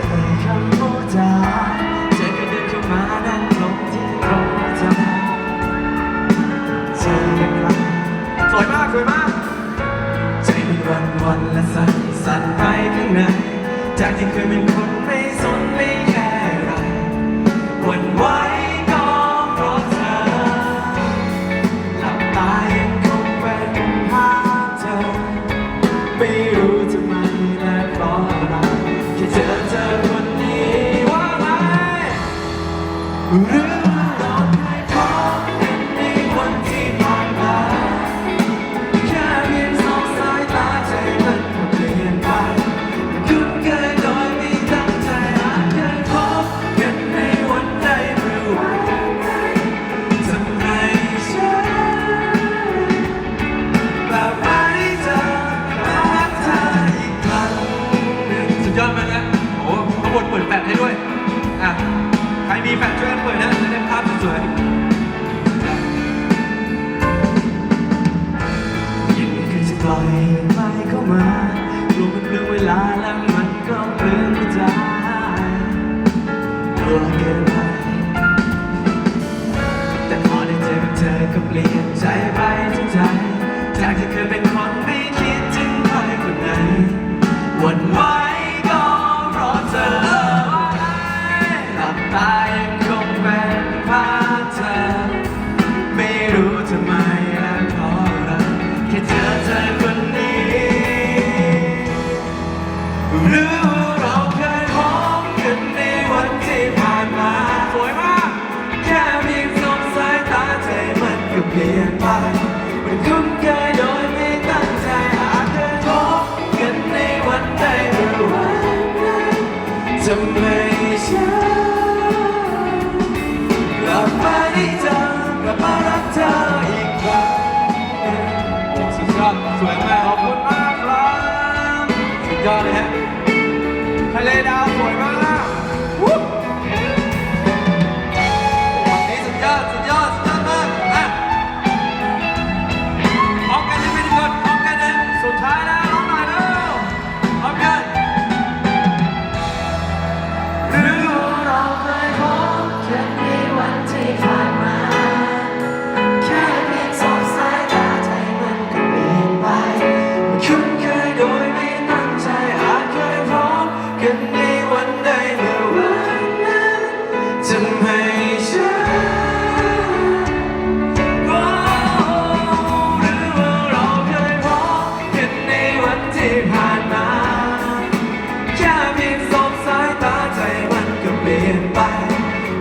จะเอ่ยคำพูดจาเธอก็เดินเข้ามานั่งลงที่โรงจำเจอยังรักสวยมากสวยมาก ใจมันวันวันและสั่นสั่นไปข้างในจากที่เคยเป็นคนไม่สนไม่แคร์อะไรวันวาย หรื ไปเข้ามากลัวมันเปลืองเวลาและมันก็เปลืองหัวใจกลัวเกินไปแต่พอได้เจอกับเธอก็เปลี่ยนใจไปทั้งใจจากที่เคยเป็นคนไม่คิดถึงใครคนไหนหวันไหวก็เพราะเธอหลับตายังคงเป็นภาพเธอำไมฉันกลับมาได้เจอกลับมารักเธออีกครั้งหนึ่งโอ้สุดยอดสวยมากขอบคุณมากครับสุดยอดเลยฮะทะเลดาวสวยมาก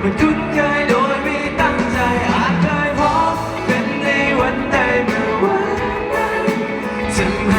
นคุ้นเคยโดยไม่ตั้งใจอาจเคยพบเป็นในวันใดเมื่อวันนั้น